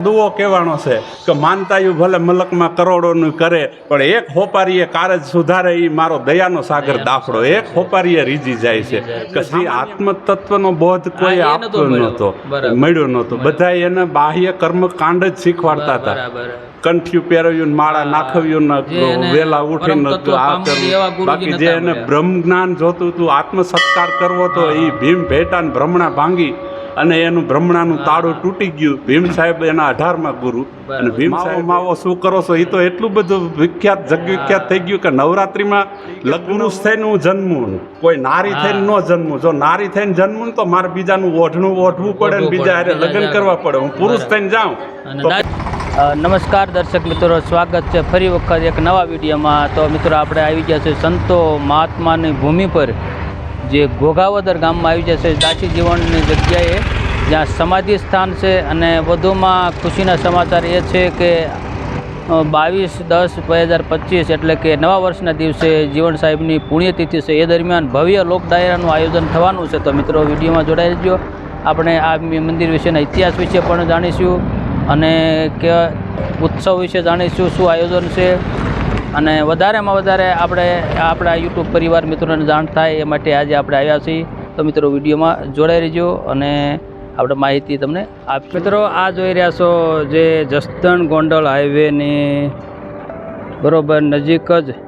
દુઓ કહેવાનો છે કે માનતાયું ભલે મલકમાં કરોડોનું કરે પણ એક હોપારીએ કારજ સુધારે એ મારો દયાનો સાગર દાખલો એક હોપારીએ રીજી જાય છે કે શ્રી આત્મતત્વનો બોધ કોઈ આપતો નહોતો મળ્યો નહોતો. બધા એને બાહ્ય કર્મકાંડ જ શીખવાડતા હતા. કંઠ્યું પહેરવ્યું માળા નાખવ્યું ને વેલા ઉઠીને આ કરવું. બાકી જે એને. બ્રહ્મ જ્ઞાન જોતું હતું આત્મ સત્કાર કરવો તો એ ભીમ ભેટા ને ભ્રમણા ભાંગી અને એનું બ્રહ્મણાનું તાળું તૂટી ગયું. ભીમ સાહેબ એના અઢારમાં ગુરુ. અને ભીમ સાહેબ માવો શું કરો છો? એ તો એટલું બધું વિખ્યાત જગવિખ્યાત થઈ ગયું કે નવરાત્રિમાં લગ્ન થઈને હું જન્મું. કોઈ નારી થઈને ન જન્મું. જો નારી થઈને જન્મું તો મારે બીજાનું ઓઢણું ઓઢવું પડે ને બીજા હારે લગ્ન કરવા પડે. હું પુરુષ થઈને જાઉં. નમસ્કાર દર્શક મિત્રો. સ્વાગત છે ફરી વખત એક નવા વિડીયોમાં. તો મિત્રો આપણે આવી ગયા છે સંતો મહાત્માની ભૂમિ પર. જે ઘોઘાવદર ગામમાં આવી જશે દાસી જીવનની જગ્યાએ, જ્યાં સમાધિ સ્થાન છે અને વધુમાં ખુશીના સમાચાર એ છે કે બાવીસ દસ બે હજાર પચીસ એટલે કે નવા વર્ષના દિવસે જીવન સાહેબની પુણ્યતિથિ છે. એ દરમિયાન ભવ્ય લોક ડાયરાનું આયોજન થવાનું છે. તો મિત્રો, વિડીયોમાં જોડાઈ રહેજો. આપણે આ મંદિર વિશેના ઇતિહાસ વિશે પણ જાણીશું અને કે, ઉત્સવ વિશે જાણીશું, શું આયોજન છે અને વધારેમાં વધારે આપણે આપણા યુટ્યુબ પરિવાર મિત્રોને જાણ થાય એ માટે આજે આપણે આવ્યા છીએ. તો મિત્રો, વિડીયોમાં જોડાઈ રહેજો અને આપણે માહિતી તમને આપ મિત્રો, આ જોઈ રહ્યા છો જે જસદણ ગોંડલ હાઈવેની બરોબર નજીક જ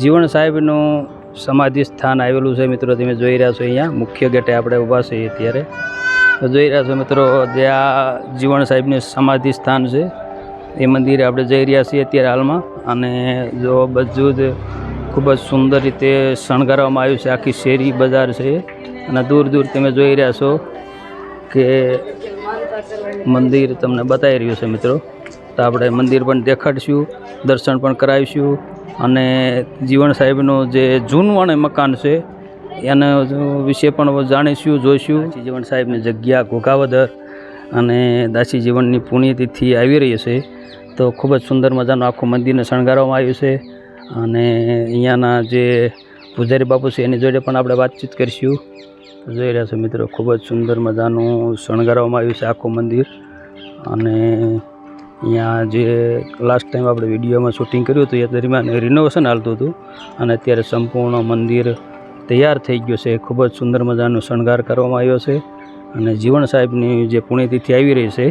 જીવન સાહેબનું સમાધિ સ્થાન આવેલું છે. મિત્રો, તમે જોઈ રહ્યા છો અહીંયા. મુખ્ય ગેટે આપણે ઊભા છીએ અત્યારે. તો જોઈ રહ્યા છો મિત્રો, જે આ જીવણ સાહેબની સમાધિ સ્થાન છે. એ મંદિરે આપણે જઈ રહ્યા છીએ અત્યારે હાલમાં. અને જો બધું જ ખૂબ જ સુંદર રીતે શણગારવામાં આવ્યું છે. આખી શેરી બજાર છે અને દૂર દૂર તમે જોઈ રહ્યા છો કે મંદિર તમને બતાવી રહ્યું છે મિત્રો. તો આપણે મંદિર પણ દેખાડશું, દર્શન પણ કરાવીશું. અને જીવણ સાહેબનું જે જૂનવાણી મકાન છે, એના વિશે પણ જાણીશું, જોઈશું. જીવણ સાહેબની જગ્યા ઘોઘાવદર. અને દાસી જીવનની પુણ્યતિથિ આવી રહી છે. તો ખૂબ જ સુંદર મજાનું આખું મંદિરને શણગારવામાં આવ્યું છે. અને અહીંયાના જે પૂજારી બાપુ છે, એની જોડે પણ આપણે વાતચીત કરીશું. જોઈ રહ્યા છો મિત્રો, ખૂબ જ સુંદર મજાનું શણગારવામાં આવ્યું છે આખું મંદિર. અને અહીંયા જે લાસ્ટ ટાઈમ આપણે વિડીયોમાં શૂટિંગ કર્યું હતું, એ દરમિયાન રિનોવેશન હાલતું હતું. અને અત્યારે સંપૂર્ણ મંદિર તૈયાર થઈ ગયું છે. ખૂબ જ સુંદર મજાનો શણગાર કરવામાં આવ્યો છે. અને જીવણ સાહેબની જે પુણ્યતિથિ આવી રહી છે,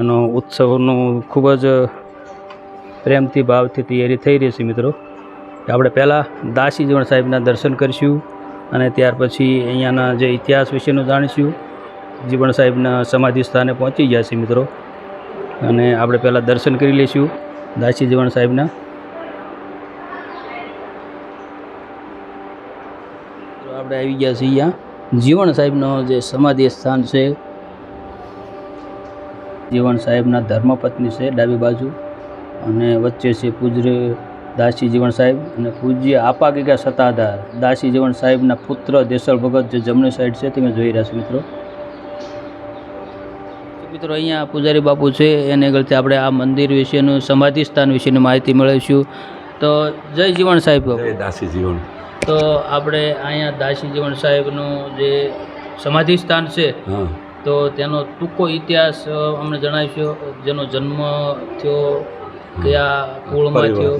એનો ઉત્સવનું ખૂબ જ પ્રેમથી ભાવથી તૈયારી થઈ રહી છે મિત્રો. આપણે પહેલાં દાસી જીવણ સાહેબના દર્શન કરીશું અને ત્યાર પછી અહીંયાના જે ઇતિહાસ વિશેનું જાણીશું. જીવણ સાહેબના સમાધિ સ્થાને પહોંચી ગયા છે મિત્રો. અને આપણે પહેલાં દર્શન કરી લઈશું દાસી જીવણ સાહેબના. આપણે આવી ગયા છીએ અહીંયા. જીવન સાહેબનો જે સમાધિ સ્થાન છે જીવણ સાહેબના ધર્મપત્ની છે ડાબી બાજુ અને વચ્ચે છે પૂજ્ય દાસી જીવણ સાહેબ અને પૂજ્ય આપા ગીગા સત્તાધાર દાસી જીવણ સાહેબના પુત્ર દેસલ ભગત જે જમણી સાઈડ છે તમે જોઈ રહ્યા છો મિત્રો. મિત્રો અહીંયા પૂજારી બાપુ છે, એને આગળથી આપણે આ મંદિર વિશેનું સમાધિ સ્થાન વિશેની માહિતી મેળવીશું. તો જય જીવણ સાહેબ. દાસી જીવન. તો આપણે અહીંયા દાસી જીવન સાહેબનું જે સમાધિ સ્થાન છે તો તેનો ટૂંકો ઇતિહાસ અમને જણાવશો? જેનો જન્મ થયો કયા કુળમાં થયો?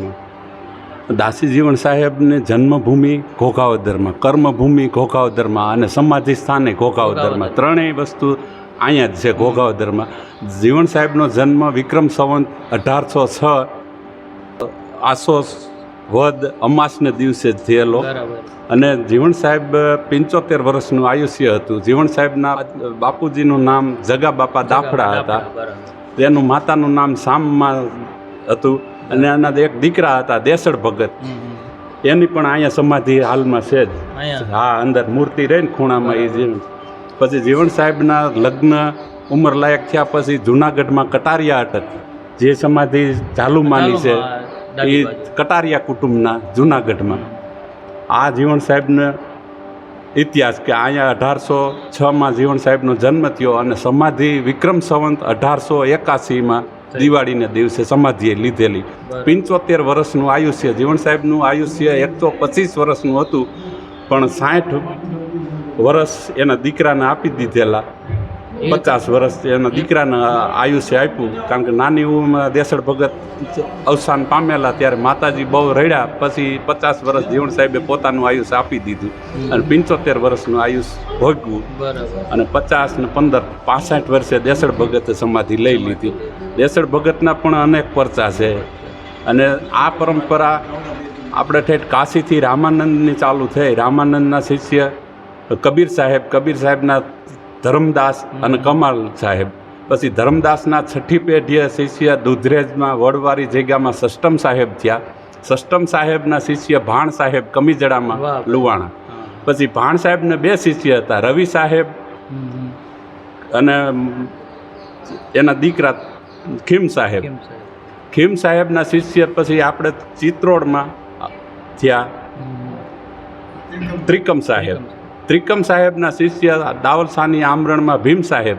દાસી જીવન સાહેબને જન્મભૂમિ ઘોઘાવદરમાં કર્મભૂમિ ઘોઘાવદરમાં અને સમાધિ સ્થાને ઘોઘાવદરમાં. ત્રણેય વસ્તુ અહીંયા જ છે ઘોઘાવદરમાં. જીવન સાહેબનો જન્મ વિક્રમ સંવંત અઢારસો છ આસો વદ અમાસને દિવસે જ થયેલો અને જીવણ સાહેબ પંચોતેર વર્ષનું આયુષ્ય હતું. જીવણ સાહેબના બાપુજીનું નામ જગા બાપા દાફડા હતા. તેનું માતાનું નામ શામમાં હતું. અને એના એક દીકરા હતા દેસળ ભગત. એની પણ અહીંયા સમાધિ હાલમાં છે જ. હા અંદર મૂર્તિ રહી ને ખૂણામાં એ જીવન પછી જીવણ સાહેબના લગ્ન ઉંમર લાયક થયા પછી જુનાગઢમાં કટારિયા અટક જે સમાધિ ઝાલુમાની છે. એ કટારિયા કુટુંબના જુનાગઢમાં. આ જીવન સાહેબને ઇતિહાસ કે અહીંયા અઢારસો છમાં જીવન સાહેબનો જન્મ થયો અને સમાધિ વિક્રમ સંવંત અઢારસો એકાસીમાં દિવાળીના દિવસે સમાધિએ લીધેલી. પંચોતેર વર્ષનું આયુષ્ય જીવન સાહેબનું આયુષ્ય એકસો પચીસ વર્ષનું હતું પણ સાઠ વર્ષ એના દીકરાને આપી દીધેલા. પચાસ વર્ષ એના દીકરાને આયુષ્ય આપ્યું. કારણ કે નાની ઉંમરમાં દેસળ ભગત અવસાન પામેલા ત્યારે માતાજી બહુ રડ્યા. પછી પચાસ વર્ષ જીવણ સાહેબે પોતાનું આયુષ્ય આપી દીધું. અને પંચોતેર વર્ષનું આયુષ્ય ભોગવું અને પચાસ ને પંદર પાસઠ વર્ષે દેસળ ભગતે સમાધિ લઈ લીધી. દેસળ ભગતના પણ અનેક પરચા છે. અને આ પરંપરા આપણે ઠેઠ કાશીથી રામાનંદની ચાલુ થઈ. રામાનંદના શિષ્ય કબીર સાહેબ. કબીર સાહેબના ધર્મદાસ અને કમાલ સાહેબ. પછી ધરમદાસના છઠ્ઠી પેઢીએ શિષ્ય દુધરેજમાં વડવારી જગ્યામાં સષ્ટમ સાહેબ થયા. સષ્ટમ સાહેબના શિષ્ય ભાણ સાહેબ કમીજડામાં લુવાણા. પછી ભાણ સાહેબને બે શિષ્ય હતા રવિ સાહેબ. અને એના દીકરા ખીમ સાહેબ. ખીમ સાહેબના શિષ્ય પછી આપણે ચિત્રોડમાં થયા. ત્રિકમ સાહેબ. ત્રિકમ સાહેબના શિષ્ય દાવલસાની આમરણમાં ભીમ સાહેબ.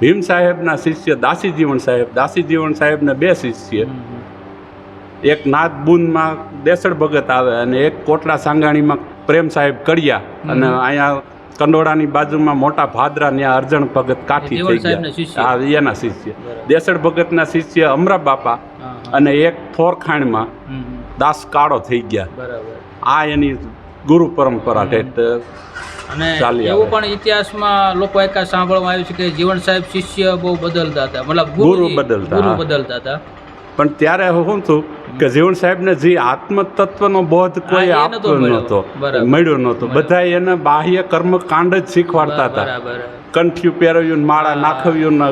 ભીમ સાહેબના શિષ્ય દાસી જીવન સાહેબ. દાસી જીવન સાહેબને બે શિષ્ય. એક નાથ નાથબુનમાં દેસડ ભગત આવે અને એક કોટડા સાંગાણીમાં પ્રેમ સાહેબ કડિયા. અને અહીંયા કંડોળાની બાજુમાં મોટા ભાદરા ત્યાં અર્જણ ભગત કાઠી થઈ ગયા. એના શિષ્ય. દેસડ ભગતના શિષ્ય અમરા બાપા. અને એક ફોરખાણમાં. દાસ કાળો થઈ ગયા. આ એની ગુરુ પરંપરા ઠેઠ અને એવું પણ ઇતિહાસમાં લોકો એકા સાંભળવા આવ્યું છે કે જીવન સાહેબ શિષ્ય બહુ બદલતા હતા. મતલબ ગુરુ બદલતા, ગુરુ બદલતા હતા. પણ ત્યારે શું થયું કે જીવન સાહેબને જે આત્મતત્વનો બોધ કોઈ હા, આપતો. નહોતો મળ્યો નહોતો. બધા એને બાહ્ય કર્મકાંડ જ શીખવાડતા હતા. કંઠ્યું પહેરવ્યું માળા હા. નાખવ્યું ને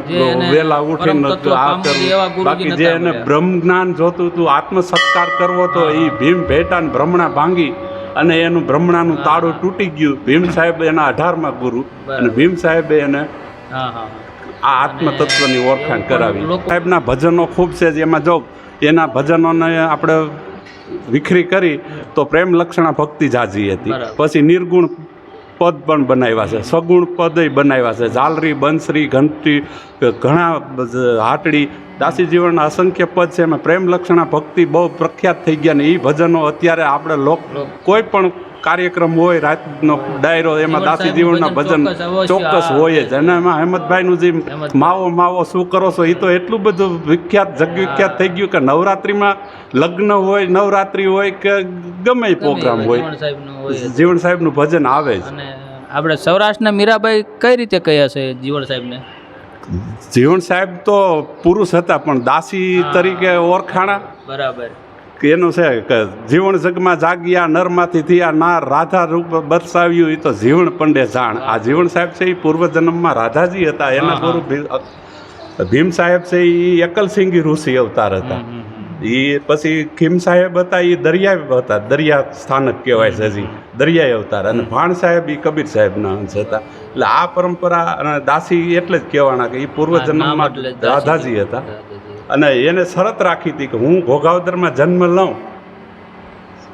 વેલા ઉઠીને આ કરવું બાકી જે એને. બ્રહ્મ જ્ઞાન જોતું હતું આત્મ સત્કાર કરવો તો એ ભીમ ભેટા ને ભ્રમણા ભાંગી અને એનું ભ્રમણાનું તાળું તૂટી ગયું. ભીમ સાહેબ એના અઢારમાં ગુરુ. અને ભીમ સાહેબે એને આ આત્મતત્વની ઓળખાણ કરાવી. સાહેબના ભજનો ખૂબ છે જેમાં જો એના ભજનોને આપણે વિખરી કરી તો પ્રેમ લક્ષણા ભક્તિ જાજી હતી. પછી નિર્ગુણ પદ પણ બનાવ્યા છે. સગુણ પદય બનાવ્યા છે. ઝાલરી બંસરી ઘંટી ઘણા હાટડી દાસી જીવનના અસંખ્ય પદ છે એમાં પ્રેમ લક્ષણા ભક્તિ બહુ પ્રખ્યાત થઈ ગયા ને એ ભજનો અત્યારે આપણે લોક કોઈ પણ કાર્યક્રમ હોય રાતનો ડાયરો એમાં દાસી જીવનના ભજન ચોક્કસ હોય જ. અને એમાં હેમંતભાઈનું જે માવો માવો શું કરો છો એ તો એટલું બધું વિખ્યાત જગવિખ્યાત થઈ ગયું કે નવરાત્રિમાં લગ્ન હોય નવરાત્રિ હોય કે ગમે પ્રોગ્રામ હોય જીવન સાહેબનું હોય જીવન સાહેબનું ભજન આવે જ. આપણે સૌરાષ્ટ્રના મીરાબાઈ કઈ રીતે કહ્યા છે જીવણ સાહેબને? જીવન સાહેબ તો પુરુષ હતા પણ દાસી તરીકે ઓળખાણા. બરાબર. કે એનું છે કે જીવન જગમાં જાગ્યા નરમાંથી થયા ના રાધા રૂપ બરસાવ્યું એ તો જીવન પંડે જાણ. આ જીવન સાહેબ છે એ પૂર્વજન્મમાં રાધાજી હતા એના. ગુરુ ભીમ સાહેબ છે એ એકલસિંગી ઋષિ અવતાર હતા. એ પછી ખીમ સાહેબ હતા એ દરિયા હતા દરિયા સ્થાનક કહેવાય છે હજી દરિયાઈ અવતાર. અને ભાણ સાહેબ એ કબીર સાહેબના અંશ હતા. એટલે આ પરંપરા અને દાસી એટલે જ કહેવાના કે એ નામ પૂર્વજન્મમાં રાધાજી હતા. અને એને શરત રાખી હતી કે હું ઘોઘાવદરમાં જન્મ લઉં.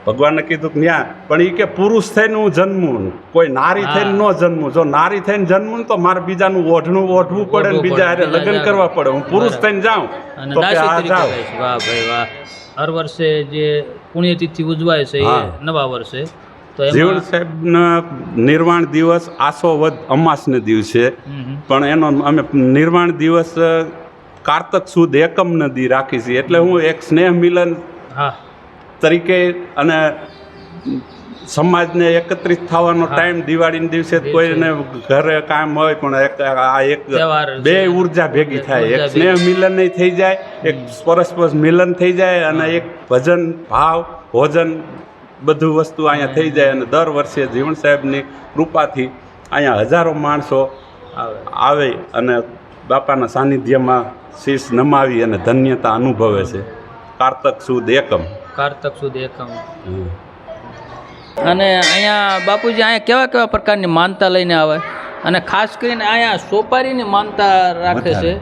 ભગવાને કીધું કે ન્યા પણ એ કે પુરુષ થઈને હું જન્મું કોઈ નારી થઈને ન જન્મું. જો નારી થઈને જન્મું ને તો મારે બીજાનું ઓઢણું ઓઢવું પડે ને બીજા હારે લગ્ન કરવા પડે. હું પુરુષ. થઈને જાઉં તો કે આ છે. વાહ ભાઈ વાહ. હર વર્ષે જે પુણ્યતિથિ ઉજવાય છે એ નવા વર્ષે એમાં સાહેબના નિર્વાણ દિવસ આસો વધ અમાસને દિવસે. પણ એનો અમે નિર્વાણ દિવસ કારતક સુદ એકમ નદી રાખી છીએ. એટલે હું એક સ્નેહ મિલન હા. તરીકે અને સમાજને એકત્રિત થવાનો ટાઈમ દિવાળીના દિવસે. કોઈને ઘરે કામ હોય પણ એક આ એક બે ઊર્જા ભેગી થાય. એક સ્નેહ મિલન થઈ જાય એક પરસ્પર મિલન થઈ જાય અને એક ભજન ભાવ ભોજન બધું વસ્તુ અહીંયા થઈ જાય અને દર વર્ષે જીવન સાહેબની કૃપાથી અહીંયા હજારો માણસો આવે. આવે અને બાપાના સાનિધ્યમાં શીશ નમાવી અને ધન્યતા અનુભવે છે. કારતક સુદ એકમ. કારતક સુધી એકમ અને અહીંયા બાપુજી અહીંયા કેવા કેવા પ્રકારની માનતા લઈને આવે? અને ખાસ કરીને અહીંયા સોપારીની માનતા રાખે છે.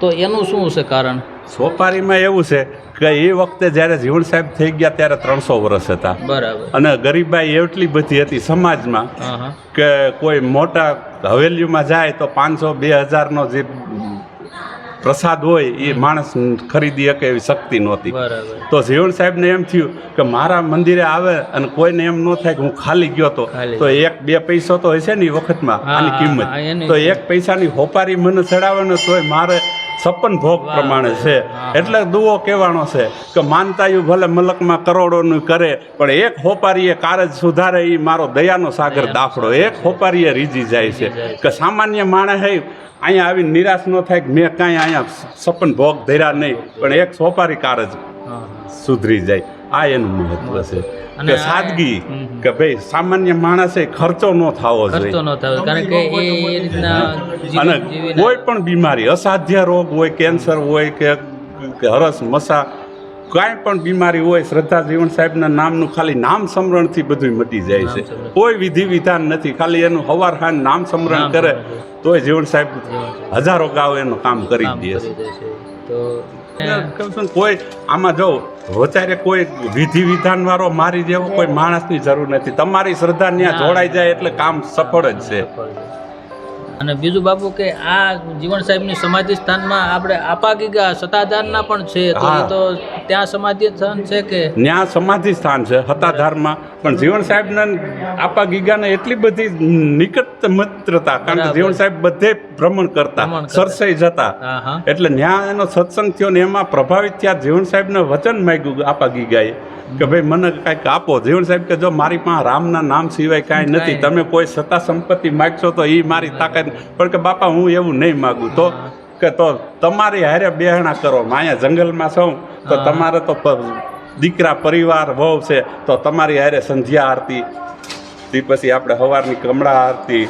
તો એનું શું છે કારણ? સોપારીમાં એવું છે કે એ વખતે જ્યારે જીવણ સાહેબ થઈ ગયા ત્યારે ત્રણસો વર્ષ હતા. બરાબર. અને ગરીબાઈ એટલી બધી હતી સમાજમાં કે કોઈ મોટા હવેલીમાં જાય તો પાંચસો બે હજારનો જે પ્રસાદ હોય એ માણસ ખરીદી શકે એવી શક્તિ નહોતી. તો ઝીવણ સાહેબને એમ થયું કે મારા મંદિરે આવે અને કોઈને એમ ન થાય કે હું ખાલી ગયો તો. તો એક બે પૈસો તો હશે ને એ વખતમાં આની કિંમત. તો એક પૈસાની હોપારી મને ચડાવે ને તોય મારે સપન ભોગ પ્રમાણે છે. એટલે દુઓ કહેવાનો છે કે માનતાયું ભલે મલકમાં કરોડોનું કરે પણ એક હોપારીએ કારજ સુધારે એ મારો દયાનો સાગર દાખલો દાફડો એક હોપારીએ રીજી જાય છે. કે સામાન્ય માણસ હે અહીંયા આવી નિરાશ ન થાય કે મેં કાંઈ અહીંયા સપન ભોગ ધર્યા નહીં પણ એક સોપારી કારજ. સુધરી જાય. આ એનું મહત્વ છે. અને કે સાદગી. કે ભાઈ સામાન્ય માણસે ખર્ચો ન થવો જોઈએ. કારણ કે એ રીતના અને કોઈ પણ બીમારી અસાધ્ય રોગ હોય કેન્સર હોય કે હરસ મસા કાંઈ પણ બીમારી હોય શ્રદ્ધા જીવન સાહેબના નામનું ખાલી નામ સમરણથી બધું મટી જાય છે. કોઈ વિધિ વિધાન નથી. ખાલી એનું હવાર ખાન નામ સમરણ કરે. તોય જીવન સાહેબ હજારો ગાવ એનું કામ કરી દે છે. કોઈ આમાં જો વચારે કોઈ વિધિ વિધાન વાળો મારી જેવો કોઈ માણસની જરૂર નથી. તમારી શ્રદ્ધા ત્યાં જોડાઈ જાય એટલે કામ સફળ જ છે. અને બીજું બાપુ કે આ જીવન સાહેબની સમાધિ સ્થાનમાં આપણે આપા ગીગા સતાધારના પણ છે. તો એ તો ત્યાં સમાધિ સ્થાન છે કે? ત્યાં સમાધિ સ્થાન છે હતાધારમાં પણ જીવન સાહેબના આપા ગીગાને એટલી બધી નિકટ મિત્રતા કારણ કે. જીવન સાહેબ બધે ભ્રમણ કરતા સરસાઈ. જતા. એટલે ત્યાં એનો સત્સંગ થયો ને એમાં પ્રભાવિત થયા જીવન સાહેબને વચન માગ્યું આપા ગીગાએ કે ભાઈ મને કાંઈક આપો. જીવન સાહેબ કે જો મારી પાસે રામના નામ સિવાય કાંઈ નથી તમે કોઈ સત્તા સંપત્તિ માગશો તો એ મારી તાકાત પણ કે બાપા હું એવું નહીં માગું. તો કે તો તમારી હારે બેહણા કરો અહીંયા જંગલમાં છું તો તમારે તો દીકરા પરિવાર વહુ છે તો તમારી હારે સંધ્યા આરતી. તે પછી આપણે સવારની કમળા આરતી.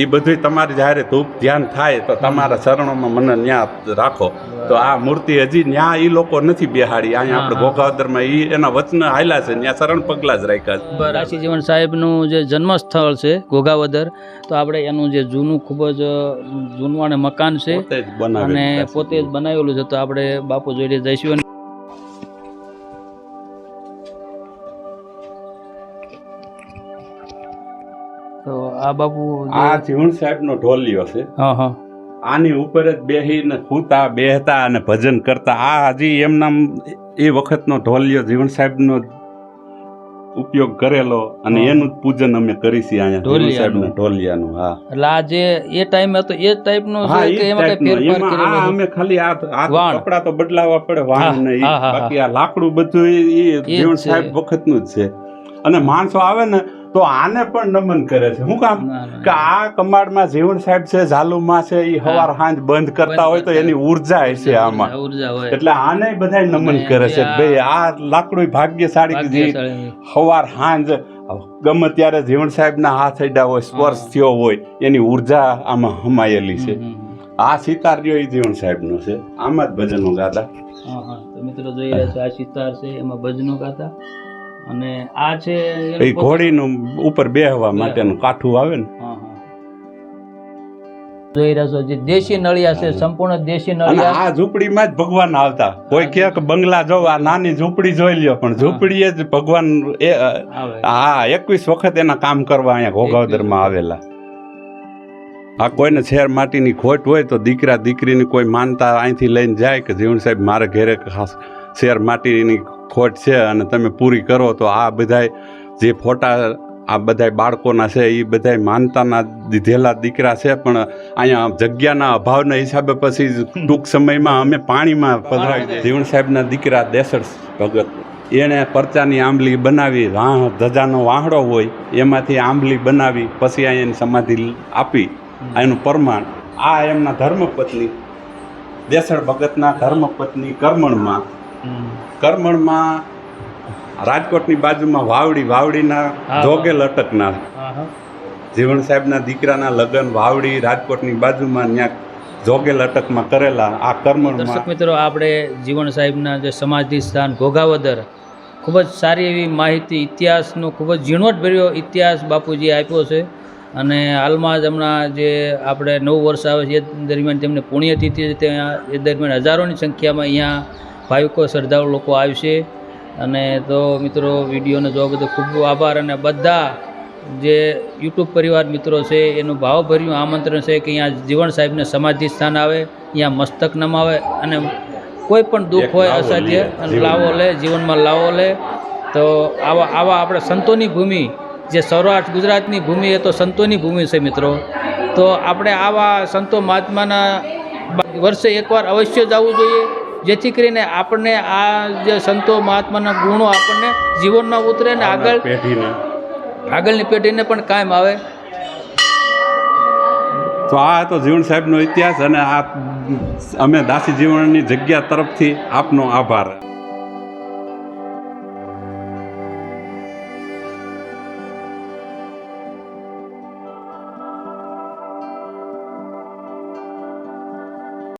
એ બધું તમારી જ્યારે ધૂપ ધ્યાન થાય તો તમારા ચરણોમાં મને ન્યા રાખો. તો આ મૂર્તિ હજી ન્યા એ લોકો નથી બેહાડી. અહીંયા આપણે. ગોગાવદરમાં એ એના વચન હાલ્યા છે ત્યાં શરણ પગલા જ રાખ્યા છે. રાશી જીવન સાહેબનું જે જન્મસ્થળ છે ઘોઘાવદર તો આપણે એનું જે જૂનું ખૂબ જ જૂનું અને મકાન છે પોતે અને પોતે જ બનાવેલું છે. તો આપણે બાપુ જોડે જઈશું તો આ બાપુ આ જીવણ સાહેબનો ઢોલિયો છે. હા હા. આની ઉપર જ બેહીને સૂતા બેહતા અને ભજન કરતા. આ હજી એમના એ વખતનો ઢોલિયો જીવણ સાહેબનો ઉપયોગ કરેલો અને એનું પૂજન અમે કરી છીએ અહીંયા ઢોલિયા. સાહેબના ઢોલિયાનું હા. એટલે આ જે એ ટાઈમ હતો એ ટાઈપનો છે ઈ કે એમાં કઈ ફેરફાર કરેલો અમે ખાલી આ કપડા તો બદલાવવા પડે વાણ ને બાકી આ લાકડું બધું એ જીવણ. સાહેબ વખતનું જ છે. અને માણસો આવે ને તો આને પણ નમન કરે છે. શું કામ. કે આ કમાડમાં જીવન સાહેબ છે ઝાલુમાં છે એ હવાર હાંજ બંધ કરતા હોય તો એની ઊર્જા હશે આમાં. એટલે આને બધા નમન કરે છે. ભાઈ આ લાકડું ભાગ્યશાળી જે હવાર હાંજ ગમે ત્યારે જીવન સાહેબના હાથ અડ્યા હોય સ્પર્શ થયો હોય એની ઊર્જા આમાં હમાયેલી છે. આ સિતાર રહ્યો એ જીવન સાહેબનો છે. આમાં જ ભજનો ગાતા. મિત્રો જોઈ રહ્યા છો આ સિતાર છે એમાં ભજનો ગાતા. અને આ છે એ ઘોડીનું ઉપર બેહવા માટેનું કાઠું આવે ને. જોઈ રહ્યા જે દેશી નળિયા છે સંપૂર્ણ દેશી નળિયા. આ ઝૂંપડીમાં જ ભગવાન આવતા. કોઈ કે બંગલા જો આ નાની ઝૂંપડી જોઈ લ્યો પણ ઝૂંપડીએ જ ભગવાન એ હા એકવીસ વખત એના કામ કરવા અહીંયા ઘોઘાવદરમાં આવેલા. આ કોઈને શેર માટીની ખોટ હોય તો દીકરા દીકરીની કોઈ માનતા અહીંથી લઈને જાય કે જીવન સાહેબ મારે ઘરે ખાસ શેર માટીની ખોટ છે અને તમે પૂરી કરો તો આ બધાય જે ફોટા આ બધાય બાળકોના છે એ બધાય માનતાના દીધેલા દીકરા છે પણ અહીંયા જગ્યાના અભાવના હિસાબે પછી ટૂંક સમયમાં અમે પાણીમાં પધરાવી જીવણ સાહેબના દીકરા દેસર ભગત. એણે પરચાની આંબલી બનાવી વાહ ધજાનો વાહડો હોય એમાંથી આંબલી બનાવી પછી અહીંયા સમાધિ આપી. એનું પ્રમાણ. આ એમના ધર્મપત્ની દેસળ ભગતના ધર્મપત્ની કરમણમાં. કરમણમાં રાજકોટની બાજુમાં વાવડી વાવડીના. જોગે લટકનાર. જીવણ સાહેબના દીકરાના લગ્ન વાવડી રાજકોટની બાજુમાં ત્યાં જોગે લટકમાં કરેલા આ દર્શક કરમણમાં મિત્રો આપણે જીવણ સાહેબના જે સમાધિ સ્થાન ઘોઘાવદર ખૂબ જ સારી એવી માહિતી ઇતિહાસનો ખૂબ જ ઝીણવટભર્યો ઇતિહાસ બાપુજીએ આપ્યો છે અને હાલમાં જ હમણાં જે આપણે નવ વર્ષ આવે છે એ દરમિયાન તેમને પુણ્યતિથિ ત્યાં એ દરમિયાન હજારોની સંખ્યામાં અહીંયા ભાવિકો શ્રદ્ધાળુ લોકો આવશે અને તો મિત્રો વિડીયોને જોવા બધો ખૂબ ખૂબ આભાર અને બધા જે યુટ્યુબ પરિવાર મિત્રો છે એનું ભાવભર્યું આમંત્રણ છે કે અહીંયા જીવણ સાહેબને સમાધિ સ્થાન આવે અહીંયા મસ્તક નમાવે અને કોઈ પણ દુઃખ હોય અસાધ્ય અને. લાવો લે જીવનમાં લાવો લે. તો આવા આવા આપણે સંતોની ભૂમિ જે સૌરાષ્ટ્ર ગુજરાતની ભૂમિ એ તો સંતોની ભૂમિ છે મિત્રો. તો આપણે આવા સંતો મહાત્માના વર્ષે એકવાર અવશ્ય જવું જોઈએ. જેથી કરીને આપણને આ જે સંતો મહાત્માના ગુણો આપણને જીવનમાં ઉતરે ને આગળ પેઢીને. આગળની પેઢીને પણ કાયમ આવે. તો આ હતો જીવણ સાહેબનો ઇતિહાસ અને આ અમે દાસી જીવનની જગ્યા તરફથી આપનો આભાર.